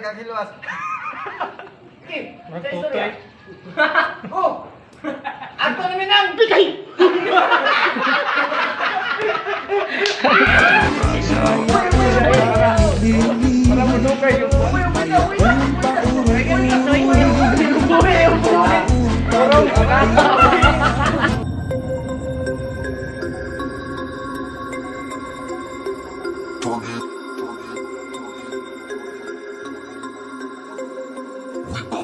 kakiluwas. Kim, sa istorya. Oh! Ato namin ang bigay! Para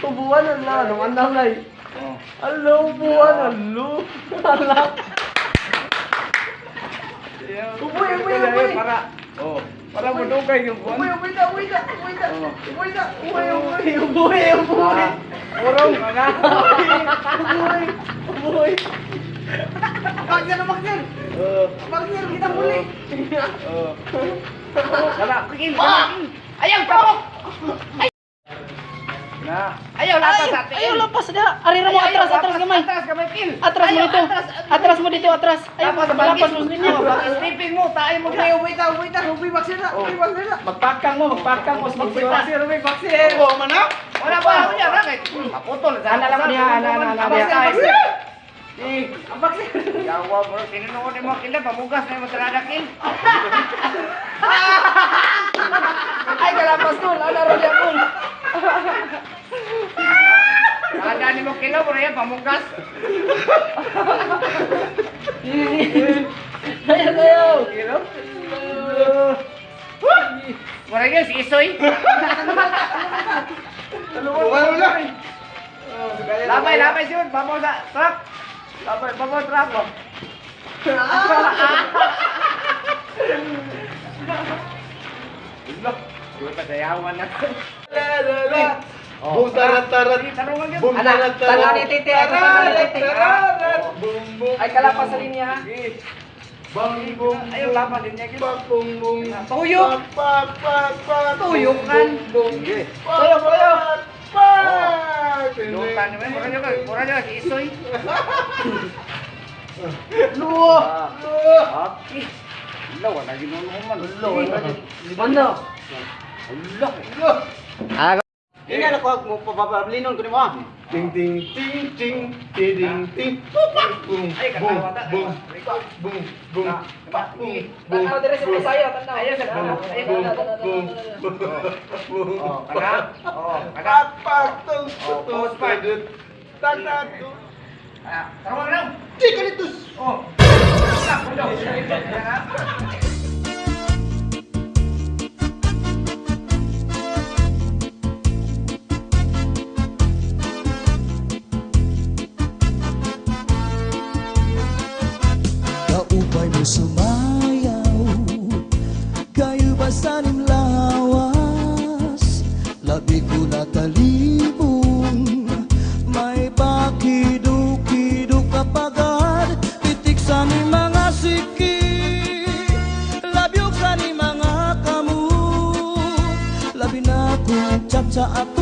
buwan ala, naman na lay. Oh. Alo, buwan, alo. Ala. Uboy, uboy, uboy. Para. Oh. Para mo dugay yung kuan. Uy, uy na, uy na, uy na. Oh. Uy na, uy, uboy, uboy. Ah, Urong aga. Uboy, uboy. Magyan na magyan. Magyan kita muli. Oh. Oh, kala, kikil. Ayaw pabok. Ayo lapas atin. Ayo lepas dah. Ari mau atras atras gamay. Atras gamay pin. Atras mo itu Atras mo dito atras. Ayo lapas lapas mo ninyo. Sleeping mo tayo mo kay ubi ta uwi ta ubi vaksin na. Uwi vaksin na. Magpakang mo magpakang mo uwi vaksin uwi vaksin. Oo man na. Wala pa ako niya ra kay. Maputol sa ala lang niya ala ala ala. Eh, apa sih? Ya Allah, bro, sini nunggu di mau kita pamugas nih, mau kil pamugas. Ayaw, ayaw. Kilo? Mura yun, si Isoy. Buwan na. Labay, labay siya. Babaw sa truck. Labay, babaw truck mo. Look, di ba pasayawan na? La la la. Boom tarat tarat. Boom tarat tarat. tanaw ni Titi, ay, tanaw ni Titi. Tarat. Boom boom. Ay, kalapas sa linya. ha? Bang boom. Ayaw laban din niya. Bang boom boom. Tuyok. Pa pa pa. Tuyok kan. Boom. Tuyok, tuyok. Pa. Lukan naman. Mura nyo ka. Mura nyo si Isoy. Luo. Okay. Wala, wala ginunuman. Ano? Wala. Ini na ko mo papablinon ko ni mo. Ting ting ting ting ting ting. Boom Ay, boom katawa ta. boom boom boom. Na, diba? Sige. Tanaw dire sa tanaw. Ayaw, sir. Tanaw. Ayaw, Boom boom boom. Oh, kada. Oh, kada. Papak tung pause pa. Tanado. Ah, tarungan na. Tikalitus. Oh. Sumayaw Kayo ba sanim lawas Labi ko nakalibong May bakido-kido kapagad Titik sa ni mga siki Labyog sa ni mga kamu Labi na kong tsak sa atukar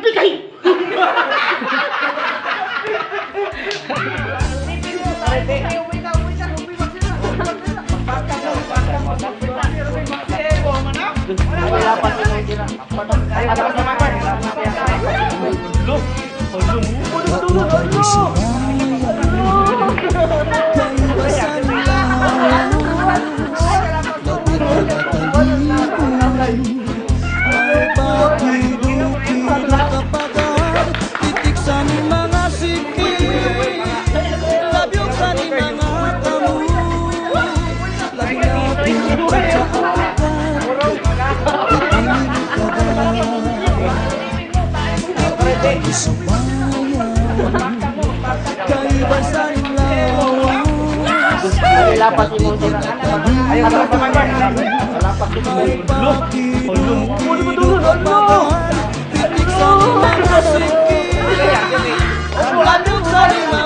mo kayo. Wait na, wait na. Lapat yung sira. Ayaw ka sa mga Lapat yung Ay bakit Pinulungan magahan Titik sa mga sikit Ano sa mga